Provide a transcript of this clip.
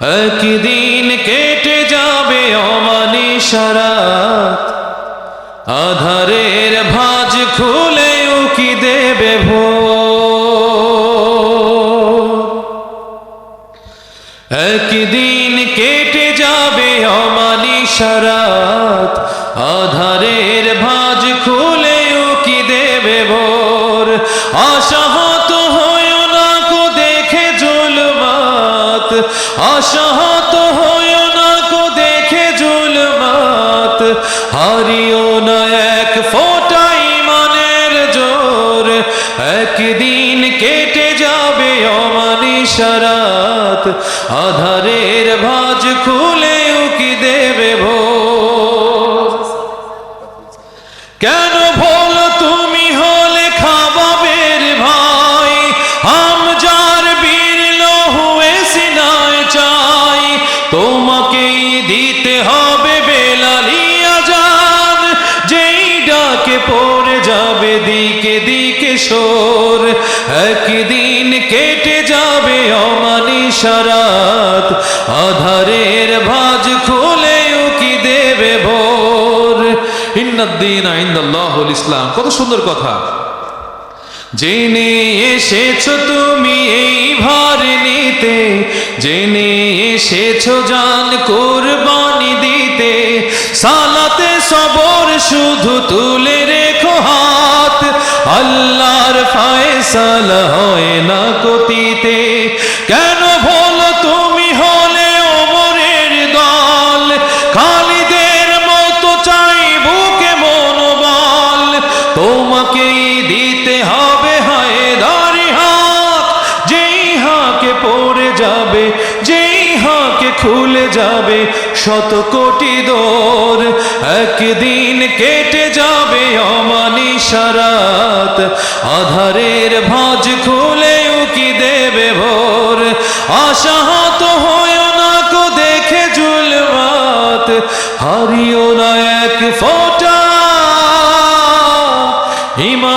একদিন কেটে যাবে অমানিসারাত আধারের ভাজ খুলে উকি দেবে ভোর? একদিন কেটে যাবে অমানিসারাত আধারের ভাজ জুলমাত আশাহত হয়েও না কো দেখে জুলমাত। হারিও না এক ফোঁটা ইমানের জোর। একদিন কেটে যাবে অমানিসারাত আধারের ভাজ খুলে উকি দেবে ভোর। কেন ভোল তোমাকেই দিতে হবে বেলালিয়া জান যেই ডাকে পড়ে যাবে দিকে দিকে সোর, একদিন কেটে যাবে অমানিসারাত আধারের ভাজ খুলে উকি দেবে ভোর। ইন্নাদ্দিন আইন্দাল্লাহুল ইসলাম, কত সুন্দর কথা। জেনে এসেছ তুমি এই ভার নিতে জেনে এসেছ জান কোরবানি দিতে। সালাতে সবর শুধু তুলে রেখো হাত। আল্লাহর ফায়সালা হয় না গতিতে। কেন বলো তুমি হলে ওমরের দল? খালিদের মতো চাই বুকে মনোবল। তোমাকেই দিতে হবে হায় দারি হাত। যেই হাকে পড়ে যাবে, যেই হাকে খুলে যাবে, শত কোটি দোর একদিন কেটে যাবে অমানিসারাত আধারের ভাঁজ খুলে উকি দেবে ভোর। আশাহত হয় না কো দেখে জুলমাত, হারিও না এক ফোঁটা। ইমানের